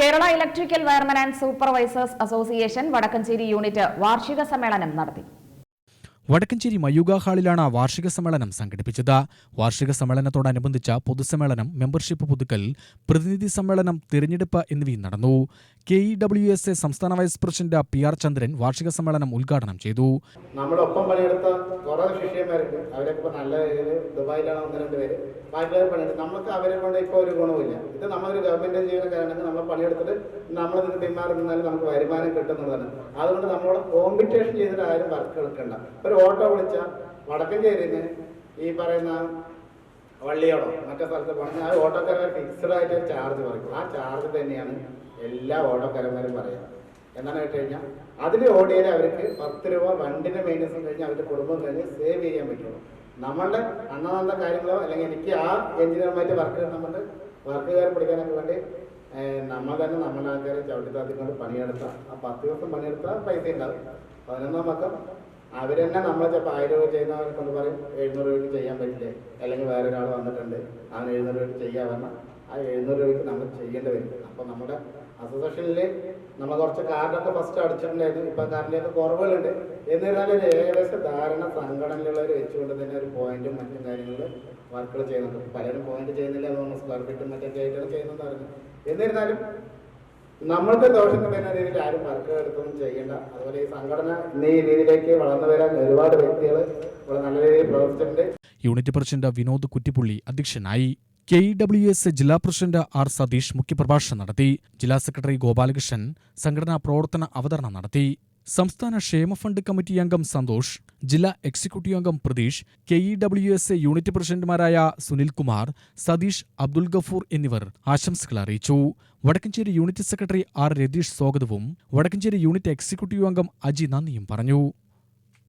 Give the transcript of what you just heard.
Kerala electrical wireman and supervisors association Vadakkanchery unit വാർഷിക സമ്മേളനം നടത്തി വടക്കഞ്ചേരി മയൂക ഹാളിലാണ് വാർഷിക സമ്മേളനം സംഘടിപ്പിച്ചത്. വാർഷിക സമ്മേളനത്തോടനുബന്ധിച്ച പൊതുസമ്മേളനം മെമ്പർഷിപ്പ് പുതുക്കൽ പ്രതിനിധി സമ്മേളനം തിരഞ്ഞെടുപ്പ് എന്നിവയും നടന്നു. K E W S A സംസ്ഥാന vice president P R Chandran വാർഷിക സമ്മേളനം ഉദ്ഘാടനം ചെയ്തു. നമ്മുടെ ഒപ്പം പണിയെടുത്ത കുറേ ശിഷ്യന്മാരുണ്ട്. അവരൊക്കെ നല്ല ദുബായിലാണ് ഒന്ന് രണ്ട് പേര്. ബാക്കിയുള്ളവർ പണിയെടുത്ത് നമുക്ക് അവരെ കൊണ്ട് ഇപ്പോൾ ഒരു ഗുണവുമില്ല. ഇത് നമ്മളൊരു ഗവൺമെന്റ് ജീവനക്കാരാണെങ്കിൽ നമ്മൾ പണിയെടുത്തിട്ട് നമ്മളിതിന് പിന്മാറി നിന്നാലും നമുക്ക് വരുമാനം കിട്ടുന്നതാണ് അതുകൊണ്ട് നമ്മളോട് കോമ്പറ്റീഷൻ ചെയ്തിട്ട് ആരും വർക്ക് എടുക്കണ്ട. ഒരു ഓട്ടോ വിളിച്ച വടക്കൻ നിന്ന് ഈ പറയുന്ന വള്ളിയോടോ മറ്റേ സ്ഥലത്ത് പോകണമെങ്കിൽ ആ ഓട്ടോക്കാരൻ ഫിക്സഡ് ആയിട്ട് ചാർജ് പറയും ആ ചാർജ് തന്നെയാണ് എല്ലാ ഓട്ടോക്കാരന്മാരും പറയുക. എന്താണെന്ന് വെച്ച് കഴിഞ്ഞാൽ അതിൽ ഓടിയാൽ അവർക്ക് പത്ത് രൂപ വണ്ടിന്റെ മെയിന്റനൻസ് കഴിഞ്ഞ് അവരുടെ കുടുംബം കഴിഞ്ഞ് സേവ് ചെയ്യാൻ പറ്റുള്ളൂ. നമ്മളുടെ അന്നന്ന കാര്യങ്ങളോ അല്ലെങ്കിൽ എനിക്ക് ആ എഞ്ചിനീയർമായിട്ട് വർക്ക് നമ്മുടെ വർക്കുകാരെ പിടിക്കാനൊക്കെ വേണ്ടി നമ്മൾ തന്നെ നമ്മളുടെ ആൾക്കാരെ ചവിട്ടി പണിയെടുത്താൽ ആ പത്ത് ദിവസം പണിയെടുത്താൽ പൈസ ഉണ്ടാവും. പതിനൊന്നാം പക്കം അവരെന്നെ നമ്മളെ ചിലപ്പോൾ ആയിരം രൂപ ചെയ്യുന്നവരെ കൊണ്ട് പറയും എഴുന്നൂറ് രൂപയ്ക്ക് ചെയ്യാൻ പറ്റില്ലേ? അല്ലെങ്കിൽ വേറെ ഒരാൾ വന്നിട്ടുണ്ട് അവൻ എഴുന്നൂറ് രൂപയ്ക്ക് ചെയ്യാൻ പറഞ്ഞാൽ ആ എഴുന്നൂറ് രൂപയ്ക്ക് നമ്മൾ ചെയ്യേണ്ടി വരും. അപ്പോൾ നമ്മുടെ അസോസിയേഷനിൽ നമ്മൾ കുറച്ച് കാർഡൊക്കെ ഫസ്റ്റ് അടിച്ചിട്ടുണ്ടായിരുന്നു. ഇപ്പം കാർഡിലൊക്കെ കുറവുകളുണ്ട്. എന്നിരുന്നാലും ഒരു ഏകദേശ ധാരണ സംഘടനയിലുള്ളവർ വെച്ചുകൊണ്ട് തന്നെ ഒരു പോയിന്റും മറ്റും കാര്യങ്ങളിൽ വർക്കുകൾ ചെയ്യുന്നുണ്ട്. പലരും പോയിന്റ് ചെയ്യുന്നില്ല സ്ക്വയർ ഫീറ്റും മറ്റൊക്കെ ആയിട്ടാണ് ചെയ്യുന്നതെന്ന് പറഞ്ഞു എന്നിരുന്നാലും നമ്മൾക്ക് ദോഷം എന്ന രീതിയിൽ ആരും വർക്കെടുത്തൊന്നും ചെയ്യേണ്ട. അതുപോലെ ഈ സംഘടന ഈ രീതിയിലേക്ക് വളർന്നു വരാൻ ഒരുപാട് വ്യക്തികൾ ഇവിടെ നല്ല രീതിയിൽ പ്രവർത്തിച്ചിട്ടുണ്ട്. യൂണിറ്റ് പ്രസിഡന്റ് വിനോദ് കുറ്റിപ്പുള്ളി അധ്യക്ഷനായി കെ ഡബ്ല്യു എസ് ജില്ലാ പ്രസിഡന്റ് ആർ സതീഷ് മുഖ്യപ്രഭാഷണം നടത്തി. ജില്ലാ സെക്രട്ടറി ഗോപാലകൃഷ്ണൻ സംഘടനാ പ്രവർത്തന അവതരണം നടത്തി. സംസ്ഥാന ക്ഷേമ ഫണ്ട് കമ്മിറ്റി അംഗം സന്തോഷ് ജില്ലാ എക്സിക്യൂട്ടീവ് അംഗം Pratheesh K E W S A unit പ്രസിഡന്റുമാരായ സുനിൽകുമാർ സതീഷ് അബ്ദുൽ ഗഫൂർ എന്നിവർ ആശംസകൾ അറിയിച്ചു. Vadakkanchery unit secretary R Ratheesh സ്വാഗതവും വടക്കഞ്ചേരി യൂണിറ്റ് എക്സിക്യൂട്ടീവ് അംഗം അജി നന്ദിയും പറഞ്ഞു.